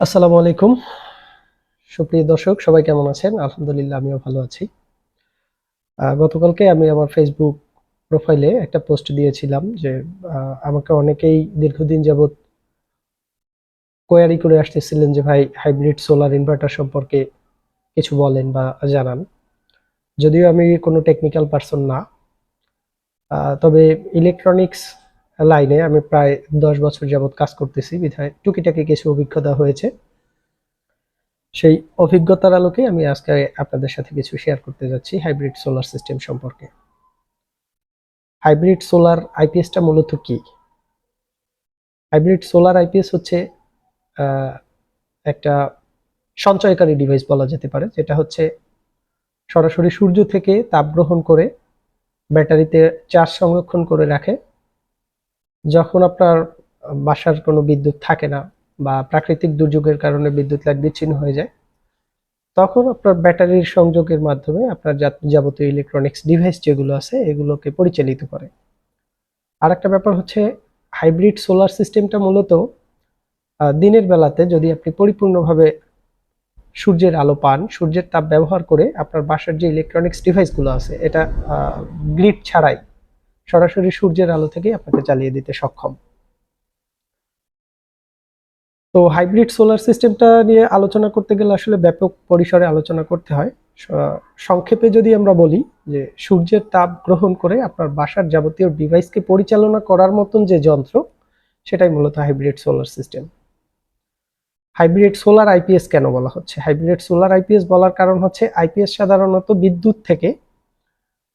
আসসালামু আলাইকুম। সুপ্রিয় দর্শক, সবাই কেমন আছেন? আলহামদুলিল্লাহ, আমিও ভালো আছি। গতকালকে আমি আমার ফেসবুক প্রোফাইলে একটা পোস্ট দিয়েছিলাম যে আমাকে অনেকেই দীর্ঘদিন যাবৎ কোয়ারি করে আসতেছিলেন যে, ভাই হাইব্রিড সোলার ইনভার্টার সম্পর্কে কিছু বলেন বা জানান। যদিও আমি কোনো টেকনিক্যাল পার্সন না তবে ইলেকট্রনিক্স লাইনে আমি প্রায় দশ বছর যাবৎ কাজ করতেছি, বিধায় টুকিটাকি কিছু অভিজ্ঞতা হয়েছে। সেই অভিজ্ঞতার আলোকে আমি আজকে আপনাদের সাথে কিছু শেয়ার করতে যাচ্ছি হাইব্রিড সোলার সিস্টেম সম্পর্কে। হাইব্রিড সোলার আইপিএসটা মূলত কি? হাইব্রিড সোলার আইপিএস হচ্ছে একটা সঞ্চয়কারী ডিভাইস বলা যেতে পারে, যেটা হচ্ছে সরাসরি সূর্য থেকে তাপ গ্রহণ করে ব্যাটারিতে চার্জ সংরক্ষণ করে রাখে। যখন আপনার বাসার কোনো বিদ্যুৎ থাকে না বা প্রাকৃতিক দুর্যোগের কারণে বিদ্যুৎ লাইন বিচ্ছিন্ন হয়ে যায়, তখন আপনার ব্যাটারির সংযোগের মাধ্যমে আপনার যাবতীয় ইলেকট্রনিক্স ডিভাইস যেগুলো আছে এগুলোকে পরিচালিত করে। আর একটা ব্যাপার হচ্ছে হাইব্রিড সোলার সিস্টেমটা মূলত দিনের বেলাতে যদি আপনি পরিপূর্ণভাবে সূর্যের আলো পান, সূর্যের তাপ ব্যবহার করে আপনার বাসার যে ইলেকট্রনিক্স ডিভাইসগুলো আছে, এটা গ্রিড ছাড়াই সরাসরি সূর্যের আলো থেকেই আপনাকে চালিয়ে দিতে সক্ষম। তো হাইব্রিড সোলার সিস্টেমটা নিয়ে আলোচনা করতে গেলে আসলে ব্যাপক পরিসরে আলোচনা করতে হয়। সংক্ষেপে যদি আমরা বলি যে সূর্যের তাপ গ্রহণ করে আপনার বাসার যাবতীয় ডিভাইসকে পরিচালনা করার মতন যে যন্ত্র, সেটাই মূলত hybrid solar system. Hybrid solar IPS কেন বলা হচ্ছে? হাইব্রিড সোলার আইপিএস বলার কারণ হচ্ছে, আইপিএস সাধারণত বিদ্যুৎ থেকে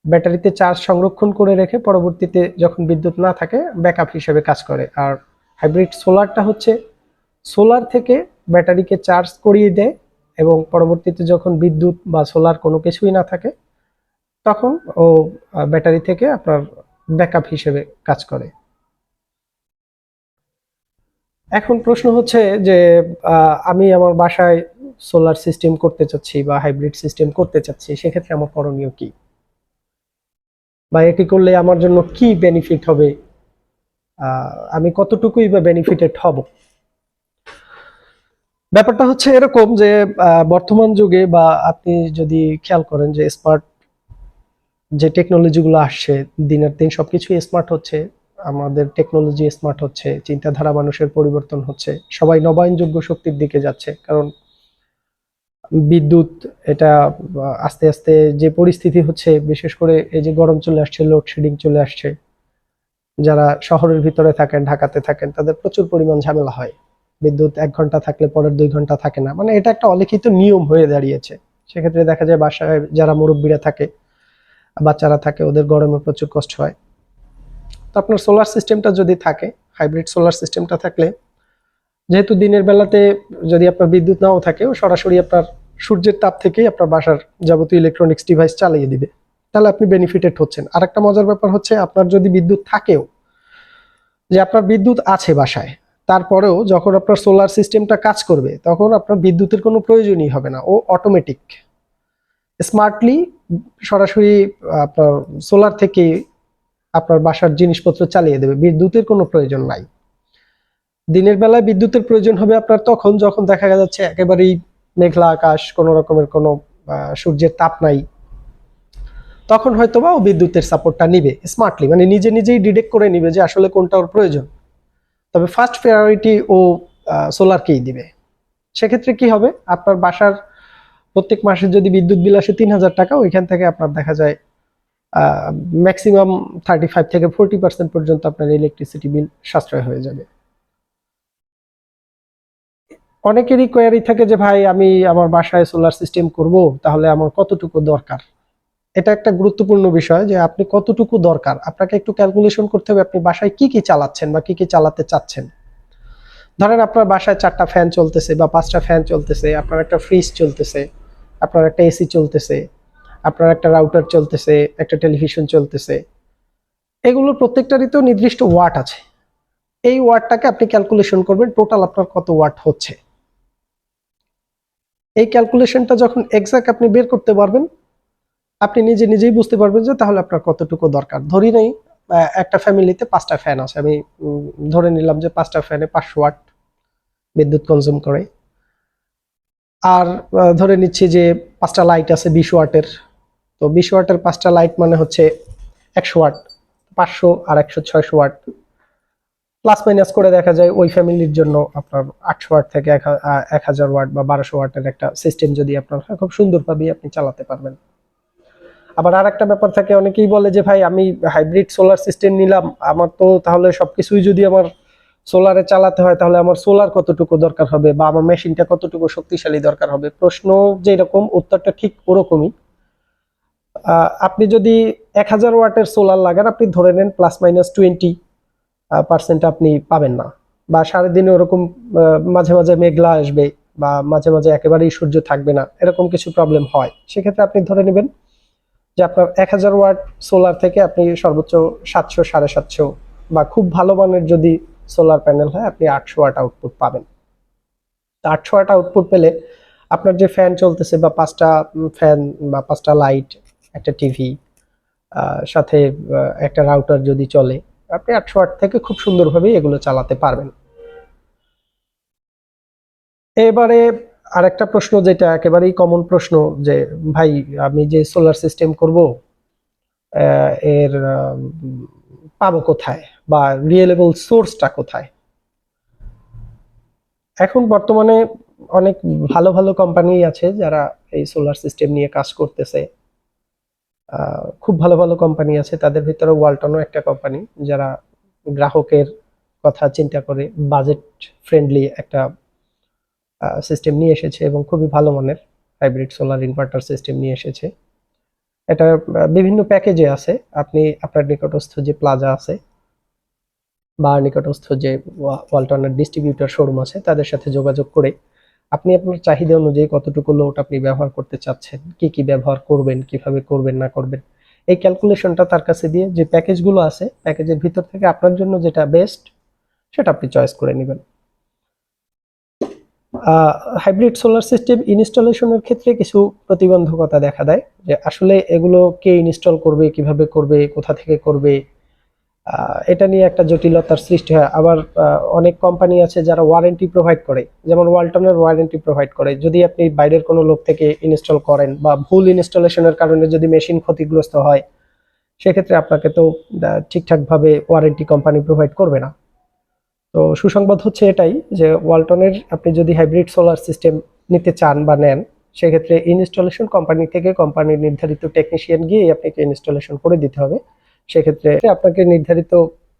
ব্যাটারিতে চার্জ সংরক্ষণ করে রেখে পরবর্তীতে যখন বিদ্যুৎ না থাকে ব্যাকআপ হিসেবে কাজ করে। আর হাইব্রিড সোলারটা হচ্ছে সোলার থেকে ব্যাটারিকে চার্জ করিয়ে দেয় এবং পরবর্তীতে যখন বিদ্যুৎ বা সোলার কোনো কিছুই না থাকে, তখন ও ব্যাটারি থেকে আপনার ব্যাকআপ হিসেবে কাজ করে। এখন প্রশ্ন হচ্ছে যে আমি আমার বাসায় সোলার সিস্টেম করতে চাচ্ছি বা হাইব্রিড সিস্টেম করতে চাচ্ছি, সেক্ষেত্রে আমার করণীয় কি? বা এটি করলে আমার জন্য কি বেনিফিট হবে? আমি কতটুকুই বা বেনিফিটেড হব? ব্যাপারটা হচ্ছে এরকম যে বর্তমান যুগে বা আপনি যদি খেয়াল করেন যে স্মার্ট যে টেকনোলজিগুলো আসছে, দিনের দিন সবকিছুই স্মার্ট হচ্ছে, আমাদের টেকনোলজি স্মার্ট হচ্ছে, চিন্তাধারা মানুষের পরিবর্তন হচ্ছে, সবাই নবায়নযোগ্য শক্তির দিকে যাচ্ছে, কারণ বিদ্যুৎ, এটা আস্তে আস্তে যে পরিস্থিতি হচ্ছে, বিশেষ করে এই যে গরম চলে আসছে লোডশেডিং চলে আসছে, যারা শহরের ভিতরে থাকেন, ঢাকাতে থাকেন, তাদের প্রচুর পরিমাণ ঝামেলা হয়। বিদ্যুৎ এক ঘণ্টা থাকলে পরের দুই ঘণ্টা থাকে না। মানে এটা একটা অলিখিত নিয়ম হয়ে দাঁড়িয়েছে। সেক্ষেত্রে দেখা যায় বাসায় যারা মুরব্বীরা থাকে, বাচ্চারা থাকে, ওদের গরমে প্রচুর কষ্ট হয়। তো আপনার সোলার সিস্টেমটা যদি থাকে হাইব্রিড সোলার সিস্টেমটা থাকলে, যেহেতু দিনের বেলাতে যদি আপনার বিদ্যুৎ নাও থাকে সরাসরি আপনার সূর্যের তাপ থেকেই আপনার বাসার যাবতীয় ইলেকট্রনিক্স ডিভাইস চালিয়ে দিবে। তাহলে আপনি বেনিফিটেড হচ্ছেন। আর একটা মজার ব্যাপার হচ্ছে, আপনার যদি বিদ্যুৎ থাকেও, যে আপনার বিদ্যুৎ আছে বাসায়, তারপরেও যখন আপনার সোলার সিস্টেমটা কাজ করবে, তখন আপনার বিদ্যুতের কোনো প্রয়োজনই হবে না। ও অটোমেটিক স্মার্টলি সরাসরি আপনার সোলার থেকে আপনার বাসার জিনিসপত্র চালিয়ে দেবে। বিদ্যুতের কোনো প্রয়োজন নাই। দিনের বেলায় বিদ্যুতের প্রয়োজন হবে আপনার তখন, যখন দেখা যাচ্ছে একেবারেই মেঘলা আকাশ, কোনো রকমের কোনো সূর্যের তাপ নাই। তখন হয়তো বা ও বিদ্যুতের সাপোর্টটা নিবে স্মার্টলি মানে নিজে নিজেই ডিটেক্ট করে নিবে যে আসলে কোনটা ওর প্রয়োজন। তবে ফার্স্ট প্রায়োরিটি ও সোলারকেই দিবে। সেক্ষেত্রে কি হবে? আপনার বাসার প্রত্যেক মাসে যদি বিদ্যুৎ বিল আসে তিন হাজার টাকা, ওইখান থেকে আপনার দেখা যায় ম্যাক্সিমাম থার্টি ফাইভ থেকে ফোরটি পার্সেন্ট পর্যন্ত আপনার ইলেকট্রিসিটি বিল সাশ্রয় হয়ে যাবে। অনেকেরই কোয়ারি থাকে যে, ভাই, আমি আমার বাসায় সোলার সিস্টেম করব, তাহলে আমার কতটুকু দরকার? এটা একটা গুরুত্বপূর্ণ বিষয় যে, আপনি কতটুকু দরকার? আপনাকে একটু ক্যালকুলেশন করতে হবে, আপনি বাসায় কি কি চালাচ্ছেন বা কি কি চালাতে চাচ্ছেন। ধরেন আপনার বাসায় চারটা ফ্যান চলতেছে বা পাঁচটা ফ্যান চলতেছে, আপনার একটা ফ্রিজ চলতেছে, আপনার একটা এসি চলতেছে, আপনার একটা রাউটার চলতেছে, একটা টেলিভিশন চলতেছে। এগুলোর প্রত্যেকটারই তো নির্দিষ্ট ওয়াট আছে। এই ওয়াটটাকে আপনি ক্যালকুলেশন করবেন টোটাল আপনার কত ওয়াট হচ্ছে। এই ক্যালকুলেশনটা যখন এক্সাক্ট আপনি বের করতে পারবেন, আপনি নিজে নিজেই বুঝতে পারবেন যে তাহলে আপনার কতটুকু দরকার। ধরি নেই একটা ফ্যামিলিতে পাঁচটা ফ্যান আছে। আমি ধরে নিলাম যে পাঁচটা ফ্যানে পাঁচশো ওয়াট বিদ্যুৎ কনজিউম করে। আর ধরে নিচ্ছি যে পাঁচটা লাইট আছে বিশ ওয়াটের তো বিশ ওয়াটের পাঁচটা লাইট মানে হচ্ছে একশো ওয়াট পাঁচশো আর একশো ছয়শো ওয়াট প্লাস মাইনাস করে দেখা যায় ওই ফ্যামিলির জন্য আপনার আটশো ওয়াট থেকে এক হাজার ওয়াট বা বারোশো ওয়াটের একটা সিস্টেম যদি আপনার খুব সুন্দরভাবেই আপনি চালাতে পারবেন। আবার আর একটা ব্যাপার থাকে, অনেকেই বলে যে, ভাই, আমি হাইব্রিড সোলার সিস্টেম নিলাম। আমার তো তাহলে সবকিছুই যদি আমার সোলারে চালাতে হয়, তাহলে আমার সোলার কতটুকু দরকার হবে? বা আমার মেশিনটা কতটুকু শক্তিশালী দরকার হবে? প্রশ্ন যেরকম, উত্তরটা ঠিক ওরকমই। আপনি যদি এক হাজার ওয়াটের সোলার লাগান, আপনি ধরে নেন প্লাস মাইনাস টোয়েন্টি পার্সেন্ট আপনি পাবেন না। বা সারাদিনে ওরকম মাঝে মাঝে মেঘলা আসবে বা মাঝে মাঝে একেবারেই সূর্য থাকবে না, এরকম কিছু প্রবলেম হয়। সেক্ষেত্রে আপনি ধরে নেবেন যে আপনার এক হাজার ওয়াট সোলার থেকে আপনি সর্বোচ্চ সাতশো, সাড়ে সাতশো বা খুব ভালো মানের যদি সোলার প্যানেল হয়, আপনি আটশো ওয়াট আউটপুট পাবেন। আটশো ওয়াট আউটপুট পেলে আপনার যে ফ্যান চলতেছে বা পাঁচটা ফ্যান বা পাঁচটা লাইট একটা টিভি সাথে একটা রাউটার যদি চলে আপনি আটশো আট থেকে খুব সুন্দরভাবে এগুলো চালাতে পারবেন। এবারে আরেকটা প্রশ্ন যেটা একেবারেই কমন প্রশ্ন যে, ভাই, আমি যে সোলার সিস্টেম করব এর পাবো কোথায়? বা রিয়েলেবল সোর্সটা কোথায়? এখন বর্তমানে অনেক ভালো ভালো কোম্পানি আছে যারা এই সোলার সিস্টেম নিয়ে কাজ করতেছে। খুব ভালো ভালো কোম্পানি আছে। তাদের ভিতরে ওয়ালটনও একটা কোম্পানি যারা গ্রাহকের কথা চিন্তা করে বাজেট ফ্রেন্ডলি একটা সিস্টেম নিয়ে এসেছে এবং খুবই ভালো মানের হাইব্রিড সোলার ইনভার্টার সিস্টেম নিয়ে এসেছে। এটা বিভিন্ন প্যাকেজে আছে। আপনি, আপনার নিকটস্থ যে প্লাজা আছে বা নিকটস্থ যে ওয়া- ওয়ালটনের ডিস্ট্রিবিউটর শোরুম আছে, তাদের সাথে যোগাযোগ করে আপনি আপনার চাহিদা অনুযায়ী কতটুকু লোড আপনি ব্যবহার করতে চাচ্ছেন? কি কি ব্যবহার করবেন? কীভাবে করবেন? না করবেন? এই ক্যালকুলেশনটা তার কাছে দিয়ে যে প্যাকেজগুলো আছে প্যাকেজের ভিতর থেকে আপনার জন্য যেটা বেস্ট সেটা আপনি চয়েস করে নেবেন। হাইব্রিড সোলার সিস্টেম ইনস্টলেশনের ক্ষেত্রে কিছু প্রতিবন্ধকতা দেখা দেয় যে আসলে এগুলো কে ইনস্টল করবে, কীভাবে করবে, কোথা থেকে করবে এটা নিয়ে একটা জটিলতার সৃষ্টি হয়। আবার অনেক কোম্পানি আছে যারা ওয়ারেন্টি প্রোভাইড করে। যেমন ওয়ালটনের ওয়ারেন্টি প্রোভাইড করে। যদি আপনি বাইরের কোনো লোক থেকে ইনস্টল করেন বা ভুল ইনস্টলেশনের কারণে যদি মেশিন ক্ষতিগ্রস্ত হয়, সেক্ষেত্রে আপনাকে তো ঠিকঠাকভাবে ওয়ারেন্টি কোম্পানি প্রোভাইড করবে না। তো সুসংবাদ হচ্ছে এটাই যে ওয়ালটনের আপনি যদি হাইব্রিড সোলার সিস্টেম নিতে চান বা নেন, সেক্ষেত্রে ইনস্টলেশন কোম্পানি থেকে কোম্পানির নির্ধারিত টেকনিশিয়ান গিয়ে আপনাকে ইনস্টলেশন করে দিতে হবে। সেক্ষেত্রে আপনাকে নির্ধারিত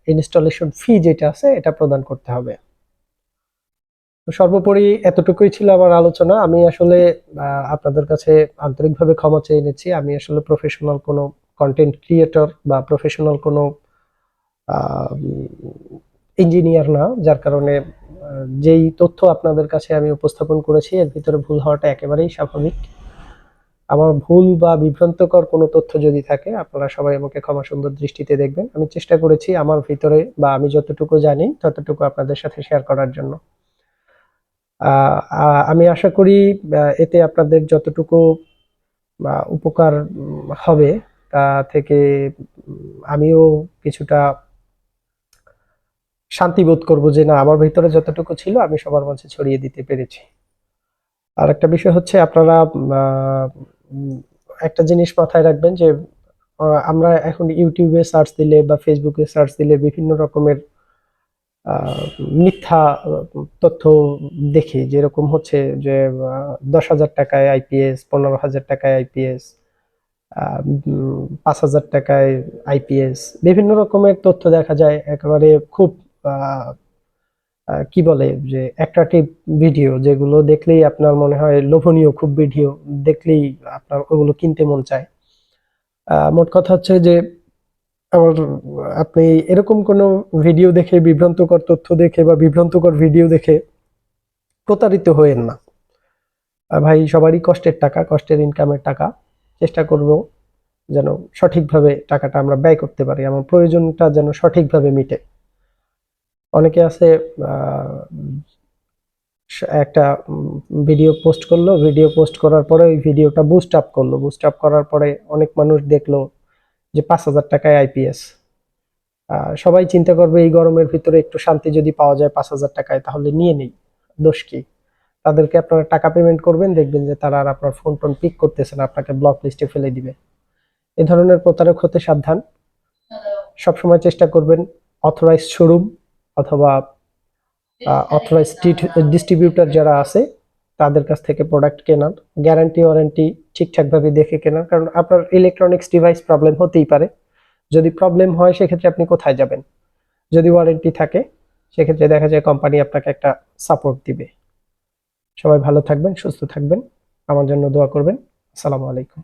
ইনস্টলেশন ফি যেটা আছে, এটা প্রদান করতে হবে। সর্বোপরি এতটুকুই ছিল আমার আলোচনা। আমি আসলে আপনাদের কাছে আন্তরিকভাবে ক্ষমা চেয়ে নিচ্ছি। আমি আসলে প্রফেশনাল কোনো কন্টেন্ট ক্রিয়েটর বা প্রফেশনাল কোনো ইঞ্জিনিয়ার না, যার কারণে যেই তথ্য আপনাদের কাছে আমি উপস্থাপন করেছি, এর ভিতরে ভুল হওয়াটা একেবারেই স্বাভাবিক। আমার ভুল বা বিভ্রান্তকর কোনো তথ্য যদি থাকে, আপনারা সবাই আমাকে ক্ষমা সুন্দর দৃষ্টিতে দেখবেন। আমি চেষ্টা করেছি আমার ভিতরে বা আমি যতটুকু জানি, ততটুকু আপনাদের সাথে শেয়ার করার জন্য। আমি আশা করি এতে আপনাদের যতটুকু উপকার হবে, তা থেকে আমিও কিছুটা শান্তি বোধ করব যে না, আমার ভিতরে যতটুকু ছিল, আমি সবার মাঝে ছড়িয়ে দিতে পেরেছি। আর একটা বিষয় হচ্ছে, আপনারা একটা জিনিস মাথায় রাখবেন যে আমরা এখন ইউটিউবে সার্চ দিলে বা ফেসবুকে সার্চ দিলে বিভিন্ন রকমের মিথ্যা, তথ্য দেখি। যেরকম হচ্ছে যে দশ হাজার টাকায় আইপিএস পনেরো হাজার টাকায় আইপিএস পাঁচ হাজার টাকায় আইপিএস বিভিন্ন রকমের তথ্য দেখা যায়। একেবারে খুব কি বলে যে অ্যাট্রাকটিভ ভিডিও যেগুলো দেখলেই আপনার মনে হয় লোভনীয়, খুব ভিডিও দেখলেই আপনার ওগুলো কিনতে মন চায়। মোট কথা হচ্ছে যে আমার, আপনি এরকম কোনো ভিডিও দেখে, বিভ্রান্তকর তথ্য দেখে বা বিভ্রান্তকর ভিডিও দেখে প্রতারিত হয়েন না। ভাই, সবারই কষ্টের টাকা, কষ্টের ইনকামের টাকা। চেষ্টা করব যেন সঠিকভাবে টাকাটা আমরা ব্যয় করতে পারি। আমার প্রয়োজনটা যেন সঠিকভাবে মিটে। অনেকে আছে একটা ভিডিও পোস্ট করল ভিডিও পোস্ট করার পরে ওই ভিডিওটা বুস্ট আপ করল। বুস্ট আপ করার পরে অনেক মানুষ দেখল যে পাঁচ হাজার টাকায় আইপিএস সবাই চিন্তা করবে এই গরমের ভিতরে একটু শান্তি যদি পাওয়া যায় পাঁচ হাজার টাকায়, তাহলে নিয়ে নেই। দোষ কি? তাদেরকে আপনারা টাকা পেমেন্ট করবেন, দেখবেন যে তারা আর আপনার ফোন টোন পিক করতেছে না, আপনাকে ব্লক লিস্টে ফেলে দিবে। এ ধরনের প্রতারক হতে সাবধান। সবসময় চেষ্টা করবেন অথরাইজ শোরুম অথবা অথরাইজ ডিস্ট্রিবিউটর যারা আছে, তাদের কাছ থেকে প্রোডাক্ট কেনার গ্যারান্টি ওয়ারেন্টি ঠিকঠাকভাবে দেখে কেনার। কারণ আপনার ইলেকট্রনিক্স ডিভাইস প্রবলেম হতেই পারে। যদি প্রবলেম হয়, সেক্ষেত্রে আপনি কোথায় যাবেন? যদি ওয়ারেন্টি থাকে, সেক্ষেত্রে দেখা যায় কোম্পানি আপনাকে একটা সাপোর্ট দিবে। সবাই ভালো থাকবেন, সুস্থ থাকবেন। আমার জন্য দোয়া করবেন। আসসালামু আলাইকুম।